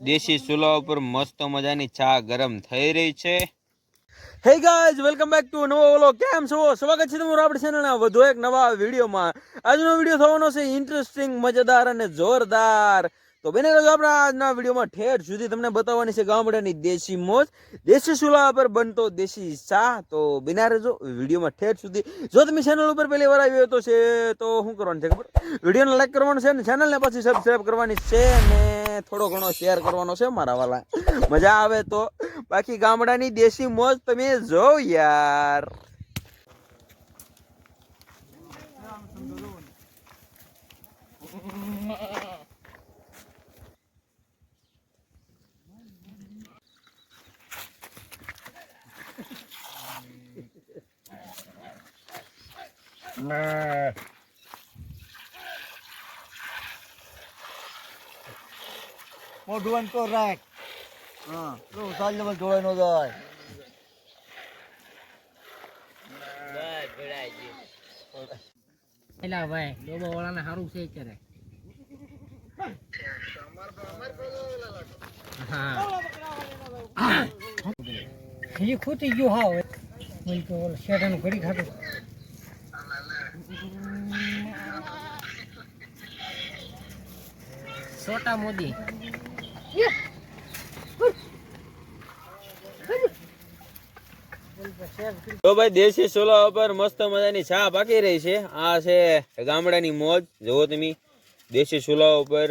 દેશી ચૂલા ઉપર મસ્ત મજાની ચા ગરમ થઈ રહી છે. Hey guys welcome back to નવો ઓલો કેમ છો? સ્વાગત છે તમારું આપણી ચેનલના વધુ એક નવા વિડીયોમાં. આજનો વીડિયો થવાનો છે ઇન્ટરેસ્ટિંગ મજેદાર અને જોરદાર. તો બને રહેજો આપણા આજના વિડીયોમાં ઠેર સુધી તમને બતાવવાની છે ગામડાની દેશી મોજ. દેશી ચૂલા પર બનતો દેશી ચા. તો બિના રહેજો વિડીયોમાં ઠેર સુધી. જો તમે ચેનલ ઉપર પહેલી વાર આવ્યો તો છે, તો શું કરવાનું છે ખબર? વિડીયોને લાઈક કરવાનું છે ને ચેનલને પછી સબસ્ક્રાઈબ કરવાની છે ને થોડો ઘણો શેર કરવાનો છે મારા વાલા. મજા આવે તો. બાકી ગામડાની દેશી મોજ તમે જો યાર. મોઢું તો રાખ. હા. તો સાલ નો જાય. એલા ભાઈ ડોબો વાળાને સારું છે અત્યારે. હા. ખૂટી ગયું હા હવે તો ઓલો શેઠાનું ઘડી ખાતું છોટા મોદી. તો ભાઈ, દેશી ચૂલા ઉપર મસ્ત મજાની ચા પાકી રહી છે. આ છે ગામડાની મોજ. જુઓ તમે, દેશી ચૂલા ઉપર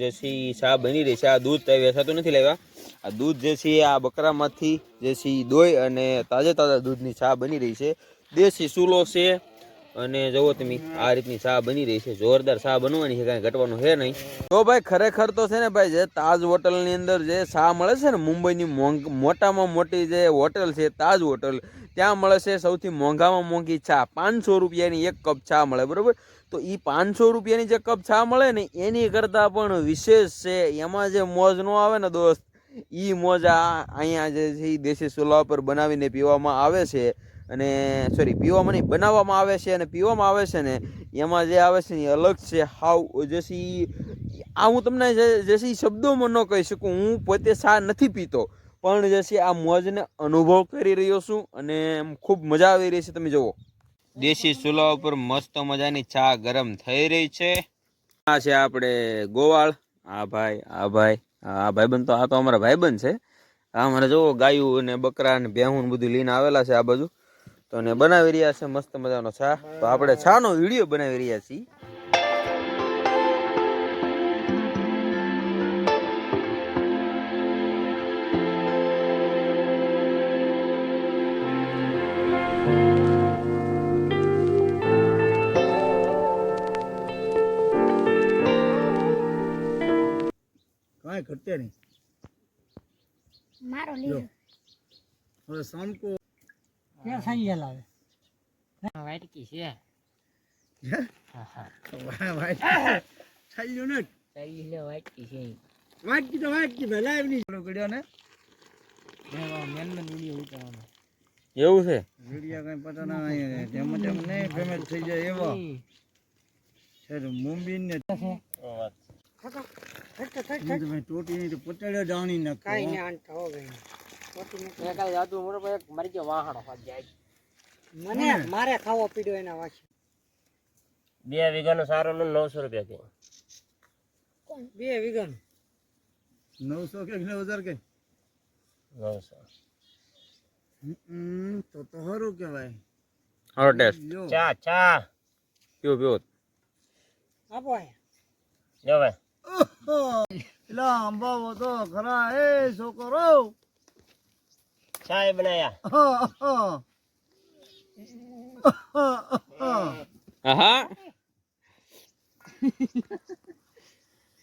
જે છે છા બની રહી છે. આ દૂધ તો નથી લેવા. આ દૂધ જે છે આ બકરામાંથી જે છે દોઈ અને તાજે તાજા દૂધની ચા બની રહી છે. દેશી ચૂલો છે અને જુઓ તમે, આ રીતની ચા બની રહી છે. જોરદાર ચા બનવાની છે, કાંઈ ઘટવાનું છે નહીં. તો ભાઈ, ખરેખર તો છે ને ભાઈ, જે તાજ હોટલની અંદર જે ચા મળે છે ને, મુંબઈની મોટામાં મોટી જે હોટલ છે, તાજ હોટલ, ત્યાં મળે છે સૌથી મોંઘામાં મોંઘી ચા. પાંચસો રૂપિયાની એક કપ ચા મળે, બરોબર? તો એ પાંચસો રૂપિયાની જે કપ ચા મળે ને, એની કરતાં પણ વિશેષ છે. એમાં જે મોજ ન આવે ને દોસ્ત એ મોજ આ અહીંયા જે છે એ દેશી ચૂલા પર બનાવીને પીવામાં આવે છે. અને સોરી પીવામાં નહીં બનાવવામાં આવે છે અને પીવામાં આવે છે ને એમાં જે આવે છે ને એ અલગ છે. હાવ જેસી આ હું તમને જે જે શબ્દોમાં ન કહી શકું હું પોતે ચા નથી પીતો. પણ જેસી આ મોજને અનુભવ કરી રહ્યો છું અને એમ ખૂબ મજા આવી રહી છે. તમે જુઓ. દેશી ચૂલા ઉપર મસ્ત મજાની ચા ગરમ થઈ રહી છે. આ છે આપણે ગોવાળ. આ ભાઈ આ ભાઈ આ ભાઈબંધ તો આ તો અમારા ભાઈબંધ છે. આ અમારે જુઓ ગાયું અને બકરા અને ભેહું બધું લઈને આવેલા છે આ બાજુ. તો ને બનાવી રહ્યા છે મસ્ત મજાનો ચા. તો આપણે ચાનો વીડિયો બનાવી રહ્યા છીએ. કાંઈ ઘટે નહીં. મારો લીધો હવે સામકો ક્યાં સાંઈ લાવે વાટકી છે. ચાલ્યું ને સાંઈ વાટકી છે. વાટકી તો વાટકી ભાઈ લાઈવ નહીં. થોડો ગળ્યો ને? મેન મેન વીડિયો ઉતારવાનો. એવું છે? વીડિયો કઈ પતા ના જેમ તેમ નહીં ફેમસ થઈ જાય એવો. સર મુંબઈ ને તો ટોટી નહીં તો પચાડ્યો જાણી નાખો. કાલે જાતું મોટો ભાઈ મરી ગયો વાહણો જાય. મને મારે ખાવો પીડ્યો એના વાંચ. બે વીઘાનું સારું નું નવસો રૂપિયા કે. બે વીઘાનું. નવસો કે નવ હજાર કે? નવસો. તો તો સારું કહેવાય. હારો ટેસ્ટ. ચા ચા. પીવો પીવો આપો જો ભાઈ. એટલે અંબાવો તો ખરા એ છોકરો. બનાયા આહા.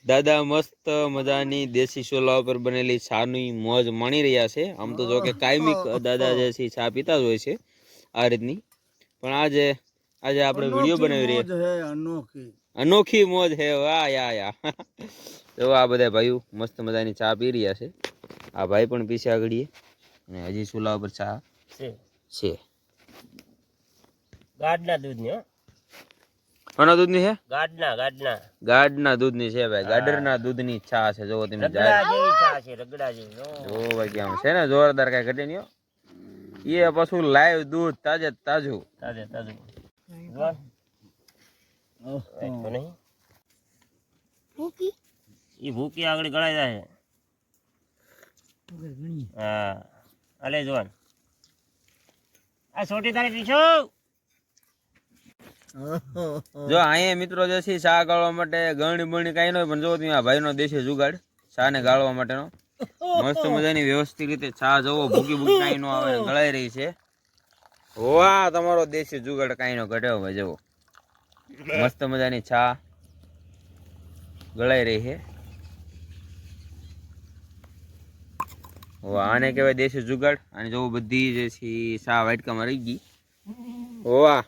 દાદા મસ્ત મજાની દેશી સોલા ઉપર બનેલી ચાની મોજ માણી રહ્યા છે. આમ તો જો કે કાયમી દાદા જે છે ચા પીતા જ હોય છે આ રીતની. પણ આજે આજે આપણે વીડિયો બનાવી રહ્યા. અનોખી. અનોખી મોજ હે વાહ યા યા. જો આ બધા ભાઈઓ મસ્ત મજાની ચા પી રહ્યા છે. આ ભાઈ પણ પીશે આગળીએ. અને હજી ચૂલા ઉપર ચા છે. છે. ગાડના દૂધની હો. કોના દૂધની છે? ગાડના ગાડના. ગાડના દૂધની છે ભાઈ. ગાડરના દૂધની ચા છે. જો તમે જાય. રગડા જેવી ચા છે રગડા જેવી. જો ભાઈ કેમ છે ને જોરદાર કઈ ઘટે નહીં એ પાછું લાઈવ દૂધ તાજે તાજું. તાજે તાજું. ભૂકી? આગળ ગળાઈ જાય. હા. અલે જોન. આ છોટી તારી પીછો. જો અહીંયા મિત્રો જે છે ચા ગાળવા માટે ગણી બણી કાંઈ નહીં પણ જો ત્યાં ભાઈનો દેશી જુગાડ ચા ને ગાળવા માટેનો. મસ્ત મજાની વ્યવસ્થિત રીતે ચા જવો, ભૂકી ભૂકી કાંઈ નો આવે, ગળાઈ રહી છે. વાહ, તમારો દેશી જુગાડ કાંઈ નો ઘટ્યો ભાઈ જવો મસ્ત મજાની ચા ગળાઈ રહી છે. આને કહેવાય દેશી જુગાડ. અને જો બધી જે છે સા ચા વાટકામાં રહી ગઈ. ઓવા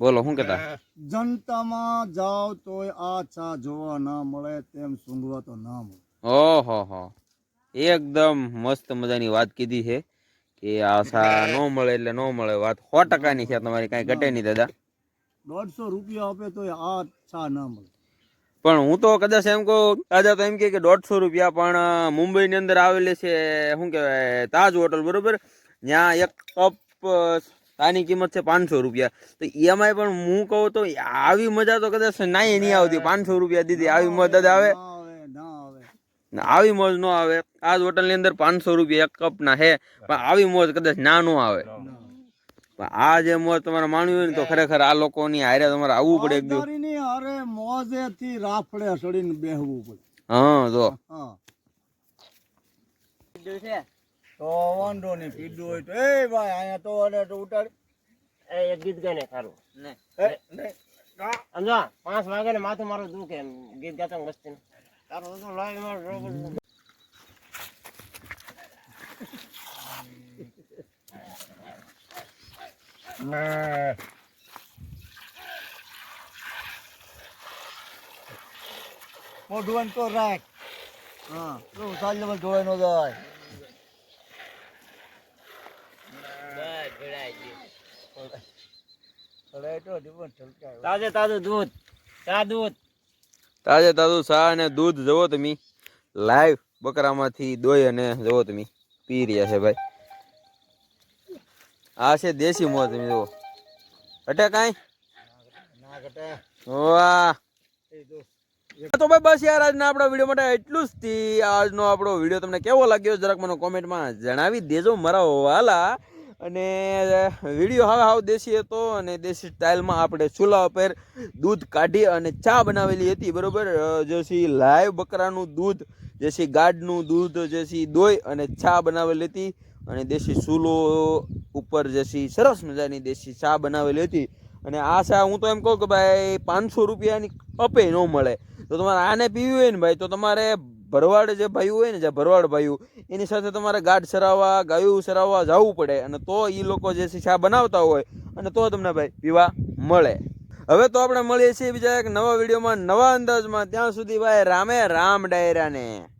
બોલો શું કહેતા? જનતામાં જાવ તોય આ ચા જોવા ના મળે તેમ સૂંઘવા તો ના મળે. ઓહો હો. એકદમ મસ્ત મજાની વાત કીધી છે કે આશા ન મળે એટલે ન મળે. વાત સો ટકાની છે તમારી કાંઈ ઘટે નહીં દાદા. દોઢસો રૂપિયા આપે તોય આ ચા ના મળે. પણ હું તો કદાચ એમ કહું દાદા તો એમ કે દોઢસો રૂપિયા પણ મુંબઈની અંદર આવેલી છે શું કહેવાય તાજ હોટલ બરોબર? ત્યાં એક કપ આની કિંમત છે પાંચસો રૂપિયા. તો એમાંય પણ હું કહું તો આવી મજા તો કદાચ નાય નહીં આવતી. પાંચસો રૂપિયા દીધી આવી મદદ આવે. ના આવે ના ને મોજ નો આવે. આજ હોટલ હોટલની અંદર પાંચસો રૂપિયા એક કપ ના હે પણ આવી મોજ કદાચ ના નો આવે. આ જે મોજ તમારે માણવી હોય ને તો ખરેખર આ લોકોની હારે તમારે આવવું પડે એક દિવસ. હારે મોજેથી રાફડે સડીને બેહવું પડે. હા જો. હા. તો વાંધો નહીં પીધું હોય તો. એ ભાઈ અહીંયા તો અને તો ઉતાર. એ એક ગીત ગાય ને સારું સમજો પાંચ વાગે ને માથું મારું દુખે એમ. ગીત ગાતા મસ્તી તારું તો લાવી મારું રોગ મોઢું તો રાખ. હા. તો સાંજે જોવાય નો જાય. તાજે તાજું દૂધ. ચા દૂધ. તાજે તાજું ચા અને દૂધ જવો તમે. લાઈવ બકરામાંથી દોઈ અને જવો તમે. પી રહ્યા છે ભાઈ. આ છે દેશી મોત તમે જુઓ. અટે કાંઈ? વાહ. એ જો. તો ભાઈ બસ યાર, આજના આપણા વીડિયો માટે એટલું જ થી આજનો આપણો વીડિયો તમને કેવો લાગ્યો, જરાક મને કોમેન્ટમાં જણાવી દેજો મારા વાલા. અને વીડિયો હવે હાવ દેશી હતો અને દેશી સ્ટાઇલમાં આપણે ચૂલા ઉપર દૂધ કાઢી અને ચા બનાવેલી હતી, બરોબર? જેસી લાઈવ બકરાનું દૂધ જેસી ગાઢનું દૂધ જેસી દોઈ અને ચા બનાવેલી હતી. અને દેશી ચૂલો ઉપર જેસી સરસ મજાની દેશી ચા બનાવેલી હતી. અને આ ચા હું તો એમ કહું કે ભાઈ પાંચસો રૂપિયાની કપે ન મળે. તો તમારે આને પીવી હોય ને ભાઈ, તો તમારે ભરવાડ જે ભાઈ હોય ને, જે ભરવાડ ભાઈઓ એની સાથે તમારે ગાઢ સરાવવા ગાયું સરાવવા જવું પડે. અને તો એ લોકો જે છે, ચા બનાવતા હોય, અને તો તમને ભાઈ પીવા મળે. હવે તો આપણે મળીએ છીએ બીજા એક નવા વિડીયોમાં, નવા અંદાજમાં. ત્યાં સુધી ભાઈ રામે રામ ડાયરાને.